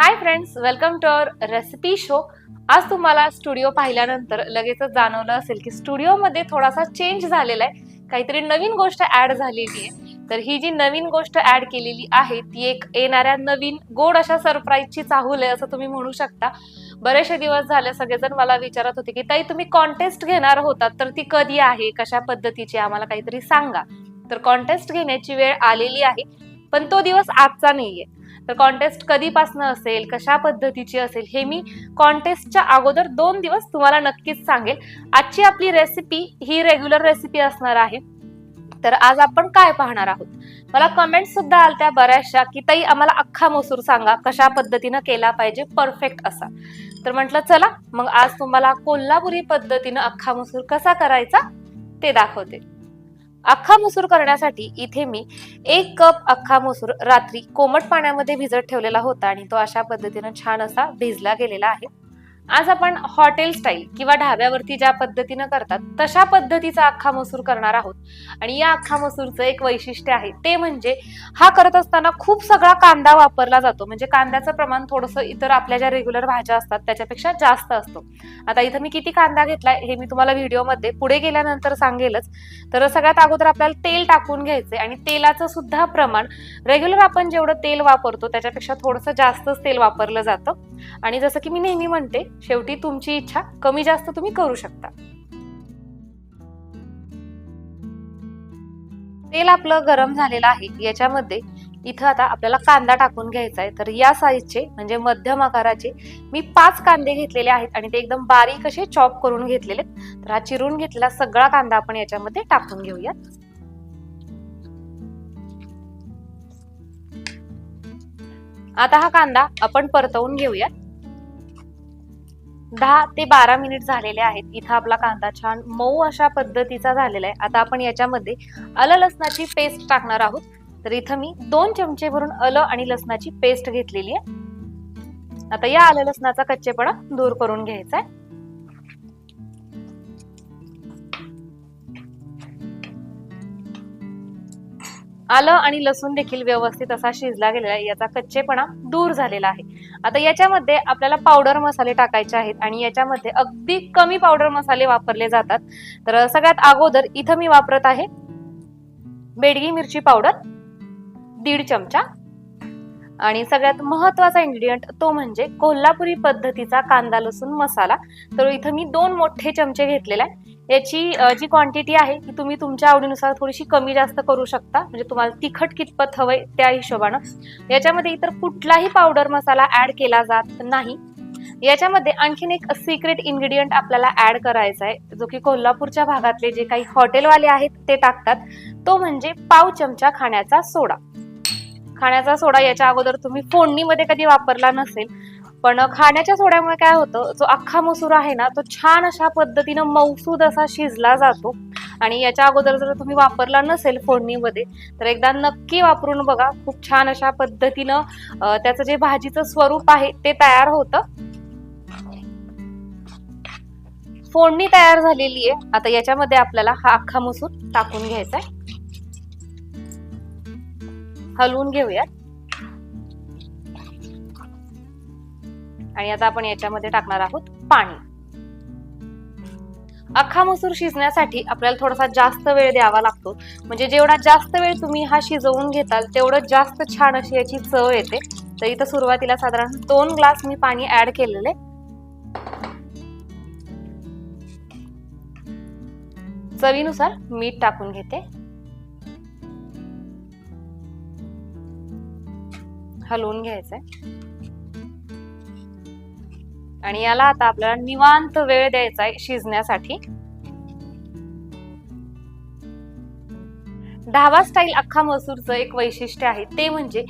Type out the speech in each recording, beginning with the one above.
Hi friends welcome to our recipe show आज तुम्हाला studio पाहिल्यानंतर लगेचच जाणवलं असेल की स्टुडिओमध्ये थोडासा चेंज झालेला आहे. काहीतरी नवीन गोष्ट ऍड झालेली आहे. तर ही जी नवीन गोष्ट ॲड केलेली आहे ती एक येणाऱ्या नवीन गोड अशा सरप्राईजची चाहूल आहे असं तुम्ही म्हणू शकता. बरेचसे दिवस झाले सगळेजण मला विचारत होते की ताई तुम्ही कॉन्टेस्ट घेणार होतात तर ती कधी आहे? कशा पद्धतीची आम्हाला काहीतरी सांगा. तर कॉन्टेस्ट घेण्याची वेळ आलेली आहे पण तो दिवस आजचा नाहीये. तर कॉन्टेस्ट कधीपासनं असेल कशा पद्धतीची असेल हे मी कॉन्टेस्टच्या अगोदर दोन दिवस तुम्हाला नक्कीच सांगेल. आजची आपली रेसिपी ही रेग्युलर रेसिपी असणार आहे. तर आज आपण काय पाहणार आहोत? मला कमेंट सुद्धा आलत्या बऱ्याचशा की ताई आम्हाला अख्खा मसूर सांगा कशा पद्धतीनं केला पाहिजे परफेक्ट असा. तर म्हटलं चला मग आज तुम्हाला कोल्हापुरी पद्धतीनं अख्खा मसूर कसा करायचा ते दाखवते. अख्खा मसूर करण्यासाठी इथे मी एक कप अख्खा मसूर रात्री कोमट पाण्यामध्ये भिजत ठेवलेला होता आणि तो अशा पद्धतीनं छान असा भिजला गेलेला आहे. आज आपण हॉटेल स्टाईल किंवा ढाब्यावरती ज्या पद्धतीनं करतात तशा पद्धतीचा अख्खा मसूर करणार आहोत. आणि या अख्खा मसूरचं एक वैशिष्ट्य आहे ते म्हणजे हा करत असताना खूप सगळा कांदा वापरला जातो. म्हणजे कांद्याचं प्रमाण थोडंसं इतर आपल्या ज्या रेग्युलर भाज्या असतात त्याच्यापेक्षा जास्त असतो. आता इथं मी किती कांदा घेतलाय हे मी तुम्हाला व्हिडिओमध्ये पुढे गेल्यानंतर सांगेलच. तर सगळ्यात अगोदर आपल्याला तेल टाकून घ्यायचंय आणि तेलाचं सुद्धा प्रमाण रेग्युलर आपण जेवढं तेल वापरतो त्याच्यापेक्षा थोडंसं जास्तच तेल वापरलं जातं. आणि जसं की मी नेहमी म्हणते शेवटी तुमची इच्छा कमी जास्त तुम्ही करू शकता. तेल आपलं गरम झालेलं आहे. याच्यामध्ये इथं आता आपल्याला कांदा टाकून घ्यायचा आहे. तर या साईजचे म्हणजे मध्यम आकाराचे मी पाच कांदे घेतलेले आहेत आणि ते एकदम बारीक असे चॉप करून घेतलेले आहेत. तर हा चिरून घेतलेला सगळा कांदा आपण याच्यामध्ये टाकून घेऊयात. आता हा कांदा आपण परतवून घेऊयात. दहा ते बारा मिनिट झालेले आहेत. इथं आपला कांदा छान मऊ अशा पद्धतीचा झालेला आहे. आता आपण याच्यामध्ये आलं लसणाची पेस्ट टाकणार आहोत. तर इथं मी दोन चमचे भरून आलं आणि लसणाची पेस्ट घेतलेली आहे. आता या आलं लसणाचा कच्चेपणा दूर करून घ्यायचा आहे. आलं आणि लसूण देखील व्यवस्थित असा शिजला गेलेला आहे. याचा कच्चेपणा दूर झालेला आहे. आता याच्यामध्ये आपल्याला पावडर मसाले टाकायचे आहेत आणि याच्यामध्ये अगदी कमी पावडर मसाले वापरले जातात. तर सगळ्यात अगोदर इथं मी वापरत आहे बेडगी मिरची पावडर दीड चमचा. आणि सगळ्यात महत्त्वाचा इन्ग्रेडियंट तो म्हणजे कोल्हापुरी पद्धतीचा कांदा लसूण मसाला. तर इथं मी दोन मोठे चमचे घेतलेला आहे याची जी क्वांटिटी आहे ती तुम्ही तुमच्या आवडीनुसार थोडीशी कमी जास्त करू शकता. म्हणजे तुम्हाला तिखट कितपत हवंय त्या हिशोबानं. याच्यामध्ये इतर कुठलाही पावडर मसाला ऍड केला जात नाही. याच्यामध्ये आणखीन एक सिक्रेट इन्ग्रेडियंट आपल्याला ऍड करायचा आहे जो की कोल्हापूरच्या भागातले जे काही हॉटेलवाले आहेत ते टाकतात. तो म्हणजे पाव चमचा खाण्याचा सोडा. खाण्याचा सोडा याच्या अगोदर तुम्ही फोडणीमध्ये कधी वापरला नसेल पण खाण्याच्या सोड्यामुळे काय होतं जो अख्खा मसूर आहे ना तो छान अशा पद्धतीनं मौसूद असा शिजला जातो. आणि याच्या अगोदर जर तुम्ही वापरला नसेल फोडणीमध्ये तर एकदा नक्की वापरून बघा. खूप छान अशा पद्धतीनं त्याचं जे भाजीचं स्वरूप आहे ते तयार होतं. फोडणी तयार झालेली आहे. आता याच्यामध्ये आपल्याला हा अख्खा मसूर टाकून घ्यायचा आहे. हलवून घेऊयात. आणि आता आपण याच्यामध्ये टाकणार आहोत पाणी. अख्खा मसूर शिजण्यासाठी आपल्याला थोडासा जास्त वेळ द्यावा लागतो. म्हणजे जेवढा जास्त वेळ तुम्ही हा शिजवून घेताल तेवढं जास्त छान अशी याची चव येते. तर इथं सुरुवातीला साधारण दोन ग्लास मी पाणी ऍड केलेले चवीनुसार मीठ टाकून घेते. हलवून घ्यायचंय. आणि याला आता आपल्याला निवांत वेळ द्यायचा आहे शिजण्यासाठी. ढाबा स्टाईल अख्खा मसूरचं एक वैशिष्ट्य आहे. ते म्हणजे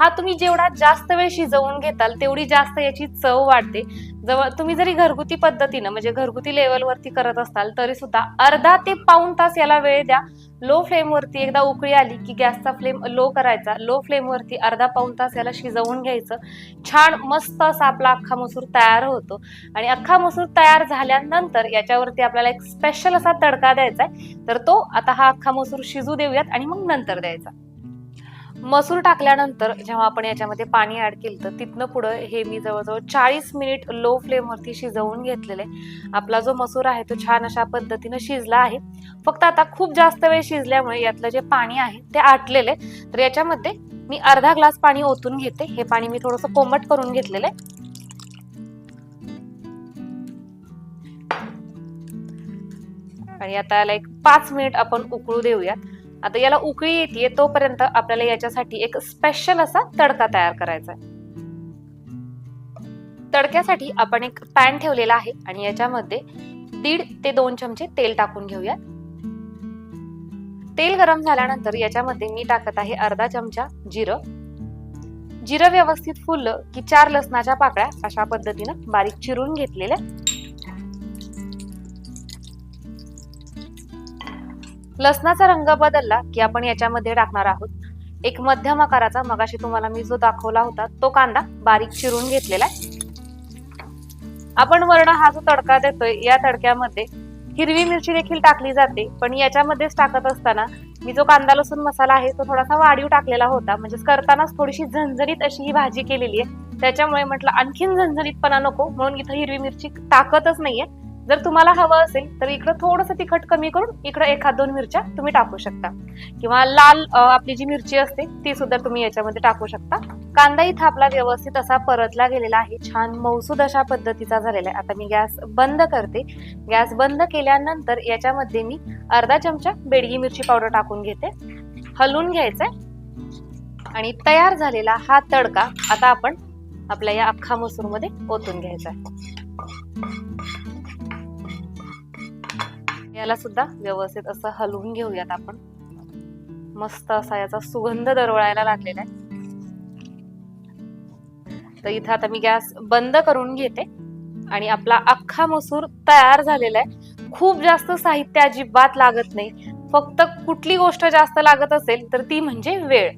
हा तुम्ही जेवढा जास्त वेळ शिजवून घेताल तेवढी जास्त याची चव वाढते. जवळ तुम्ही जरी घरगुती पद्धतीनं म्हणजे घरगुती लेवलवरती करत असाल तरी सुद्धा अर्धा ते पाऊण तास याला वेळ द्या. लो फ्लेमवरती एकदा उकळी आली की गॅसचा फ्लेम लो करायचा. लो फ्लेमवरती अर्धा पाऊण तास याला शिजवून घ्यायचं. छान मस्त असा आपला अख्खा मसूर तयार होतो. आणि अख्खा मसूर तयार झाल्यानंतर याच्यावरती आपल्याला एक स्पेशल असा तडका द्यायचा आहे तर तो आता हा अख्खा मसूर शिजू देऊयात आणि मग नंतर द्यायचा. मसूर टाकल्यानंतर जेव्हा आपण याच्यामध्ये पाणी ऍड केलं तर तिथनं पुढं हे मी जवळजवळ चाळीस मिनिट लो फ्लेमवरती शिजवून घेतलेलं. आहे आपला जो मसूर आहे तो छान अशा पद्धतीनं शिजला आहे. फक्त आता खूप जास्त वेळ शिजल्यामुळे यातलं जे पाणी आहे ते आटलेलं आहे. तर याच्यामध्ये मी अर्धा ग्लास पाणी ओतून घेते. हे पाणी मी थोडंसं कोमट करून घेतलेलं आहे. आणि आता याला एक पाच मिनिट आपण उकळू देऊयात. आता याला उकळी येते तोपर्यंत आपल्याला याच्यासाठी एक स्पेशल असा तडका तयार करायचा आहे. तडक्यासाठी आपण एक पॅन ठेवलेला आहे आणि याच्यामध्ये दीड ते दोन चमचे तेल टाकून घेऊया. तेल गरम झाल्यानंतर याच्यामध्ये मी टाकत आहे अर्धा चमचा जिरं. जिरं व्यवस्थित फुललं की चार लसणाच्या पाकळ्या अशा पद्धतीनं बारीक चिरून घेतलेल्या लसणाचा रंग बदलला की आपण याच्यामध्ये टाकणार आहोत. एक मध्यम आकाराचा मगाशी तुम्हाला मी जो दाखवला होता तो कांदा बारीक चिरून घेतलेला आहे. आपण वर्ण हा जो तडका देतोय या तडक्यामध्ये हिरवी मिरची देखील टाकली जाते पण याच्यामध्येच टाकत असताना मी जो कांदा लसूण मसाला आहे तो थोडासा वाढीव टाकलेला होता. म्हणजे करतानाच थोडीशी झणझणीत अशी ही भाजी केलेली आहे. त्याच्यामुळे म्हटलं आणखीन झणझणीतपणा नको म्हणून इथं हिरवी मिरची टाकतच नाहीये. जर तुम्हाला हवं असेल तर इकडं थोडंसं तिखट कमी करून इकडं एखाद दोन मिरच्या तुम्ही टाकू शकता. किंवा लाल आपली जी मिरची असते ती सुद्धा तुम्ही याच्यामध्ये टाकू शकता. कांदा इथं आपला व्यवस्थित असा परतला गेलेला आहे. छान मौसूद अशा पद्धतीचा झालेला आहे. आता मी गॅस बंद करते. गॅस बंद केल्यानंतर याच्यामध्ये मी अर्धा चमचा बेडगी मिरची पावडर टाकून घेते. हलवून घ्यायचंय. आणि तयार झालेला हा तडका आता आपण आपल्या या अख्खा मसूरमध्ये ओतून घ्यायचा आहे. याला सुद्धा व्यवस्थित असं हलवून घेऊयात आपण. मस्त असा याचा सुगंध दरवळायला लागलेला आहे. तर इथं आता मी गॅस बंद करून घेते. आणि आपला अख्खा मसूर तयार झालेला आहे. खूप जास्त साहित्य अजिबात लागत नाही. फक्त कुठली गोष्ट जास्त लागत असेल तर ती म्हणजे वेळ.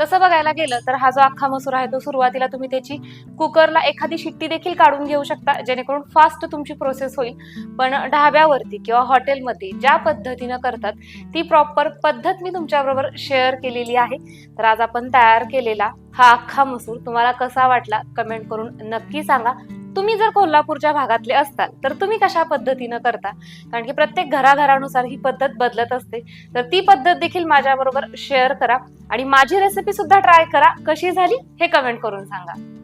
तसं बघायला गेलं तर हा जो अख्खा मसूर आहे तो सुरुवातीला तुम्ही त्याची कुकरला एखादी शिट्टी देखील काढून घेऊ शकता जेणेकरून फास्ट तुमची प्रोसेस होईल. पण ढाब्यावरती किंवा हॉटेलमध्ये ज्या पद्धतीनं करतात ती प्रॉपर पद्धत मी तुमच्याबरोबर शेअर केलेली आहे. तर आज आपण तयार केलेला हा अख्खा मसूर तुम्हाला कसा वाटला कमेंट करून नक्की सांगा. तुम्ही जर कोल्हापूरच्या भागातले असताल तर तुम्ही कशा पद्धतीनं करता? कारण की प्रत्येक घराघरानुसार ही पद्धत बदलत असते. तर ती पद्धत देखील माझ्याबरोबर शेअर करा. आणि माझी रेसिपी सुद्धा ट्राय करा. कशी झाली? हे कमेंट करून सांगा.